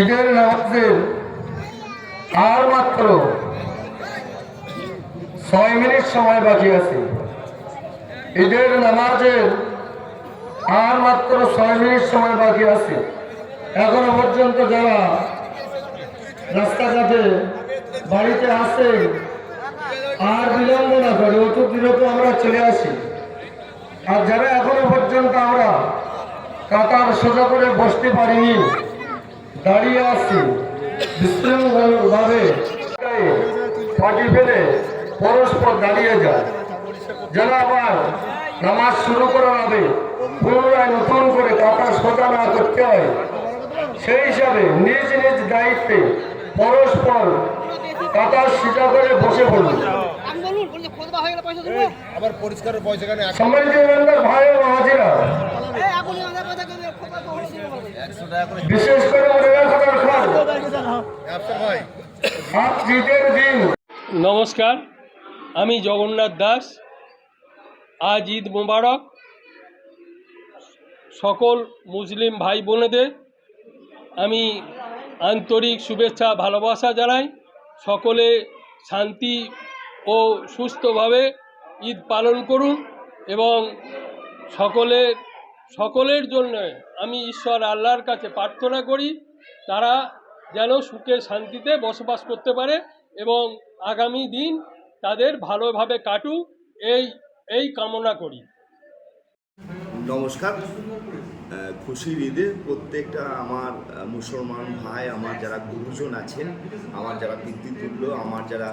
ঈদের নামাজের আর মাত্র ছয় মিনিট সময় বাকি আছে। ঈদের নামাজের আর মাত্র ছয় মিনিট সময় বাকি আছে। এখনও পর্যন্ত যারা রাস্তাঘাটে বাড়িতে আসে আর বিলম্ব না করে চলে আসি। আর যারা এখনও পর্যন্ত আমরা কাতার সোজা করে বসতে পারিনি, দাঁড়িয়ে আছি বিশ্রামভাবে পাটি ফেলে পরস্পর দাঁড়িয়ে যায়। যেন আবার নামাজ শুরু করার আগে পুনরায় নতুন করে কাতার সোজা না করতে হয়। সেই হিসাবে নিজ নিজ দায়িত্বে পরস্পর কাতার সিটা করে বসে পড়ুন আবার পরিষ্কারের পয়সা কেন? বিশেষ করে নমস্কার আমি জগন্নাথ দাস। আজ ঈদ মোবারক। সকল মুসলিম ভাই বোনেদের আমি আন্তরিক শুভেচ্ছা ভালোবাসা জানাই। সকলে শান্তি ও সুস্থভাবে ঈদ পালন করুন এবং সকলের সকলের জন্য আমি ঈশ্বর আল্লাহর কাছে প্রার্থনা করি, তারা যেন সুখে শান্তিতে বসবাস করতে পারে এবং আগামী দিন তাদের ভালোভাবে কাটুক, এই এই কামনা করি। নমস্কার। খুশির ঈদে প্রত্যেকটা আমার মুসলমান ভাই, আমার যারা গুরুজন আছেন, আমার যারা পিতৃতুল্য, আমার যারা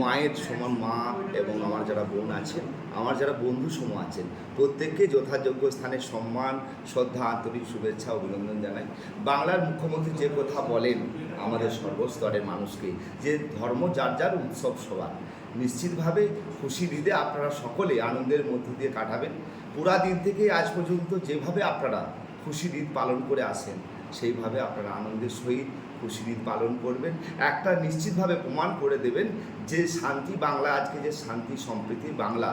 মায়ের সমান মা এবং আমার যারা বোন আছেন, আমার যারা বন্ধু সম আছেন, প্রত্যেককে যথাযোগ্য স্থানে সম্মান, শ্রদ্ধা, আন্তরিক শুভেচ্ছা, অভিনন্দন জানাই। বাংলার মুখ্যমন্ত্রী যে কথা বলেন, আমাদের সর্বস্তরের মানুষকে, যে ধর্ম যার যার উৎসব সবার, নিশ্চিতভাবে খুশির ঈদে আপনারা সকলে আনন্দের মধ্য দিয়ে কাটাবেন। পুরা দিন থেকে আজ পর্যন্ত যেভাবে আপনারা খুশির ঈদ পালন করে আসেন। সেইভাবে আপনারা আনন্দের সহিত খুশির ঈদ পালন করবেন। একটা নিশ্চিতভাবে প্রমাণ করে দেবেন যে শান্তি বাংলা আজকে যে শান্তি সম্প্রীতি বাংলা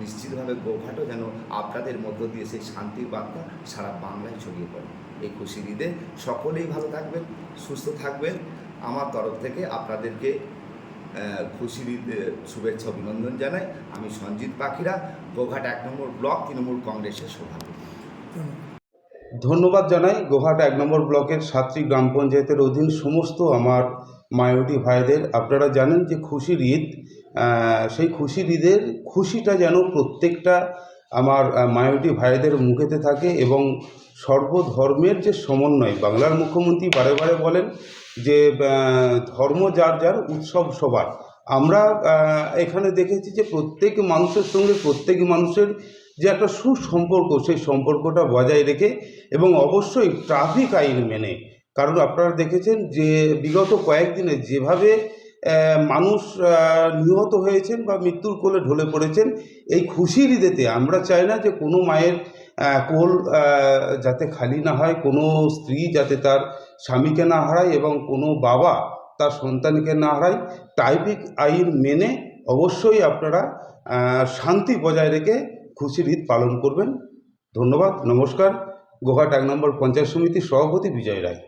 নিশ্চিতভাবে গোঘাটও যেন আপনাদের মধ্য দিয়ে সেই শান্তির বার্তা সারা বাংলায় ছড়িয়ে পড়ে। এই খুশির ঈদে সকলেই ভালো থাকবেন সুস্থ থাকবেন। আমার তরফ থেকে আপনাদেরকে আহ, খুশির ঈদ শুভেচ্ছা অভিনন্দন জানাই। আমি সঞ্জিত পাখিরা গোঘাট এক নম্বর ব্লক তৃণমূল কংগ্রেসের সভাপতি। ধন্যবাদ জানাই। গোহাট এক নম্বর ব্লকের সাতটি গ্রাম পঞ্চায়েতের অধীন সমস্ত আমার মায়োটি ভাইদের। আপনারা জানেন যে খুশির ঈদ সেই খুশির ঈদের খুশিটা যেন প্রত্যেকটা আমার মায়োটি ভাইদের মুখেতে থাকে এবং সর্বধর্মের যে সমন্বয়, বাংলার মুখ্যমন্ত্রী বারে বারে বলেন যে ধর্ম যার যার উৎসব সবার। আমরা এখানে দেখেছি যে প্রত্যেক মানুষের সঙ্গে প্রত্যেক মানুষের যে একটা সুসম্পর্ক, সেই সম্পর্কটা বজায় রেখে এবং অবশ্যই ট্রাফিক আইন মেনে। কারণ আপনারা দেখেছেন যে বিগত কয়েকদিনে যেভাবে মানুষ নিহত হয়েছেন বা মৃত্যুর কোলে ঢলে পড়েছেন, এই খুশির ঈদেতে আমরা চাই না যে কোনো মায়ের কোল যাতে খালি না হয়, কোনো স্ত্রী যাতে তার স্বামীকে না হারায় এবং কোনো বাবা তার সন্তানকে না হারায়। ট্রাফিক আইন মেনে অবশ্যই আপনারা শান্তি বজায় রেখে খুশির ঈদ পালন করবেন। ধন্যবাদ নমস্কার। গোহাট এক নম্বর পঞ্চায়েত সমিতির সভাপতি বিজয় রায়।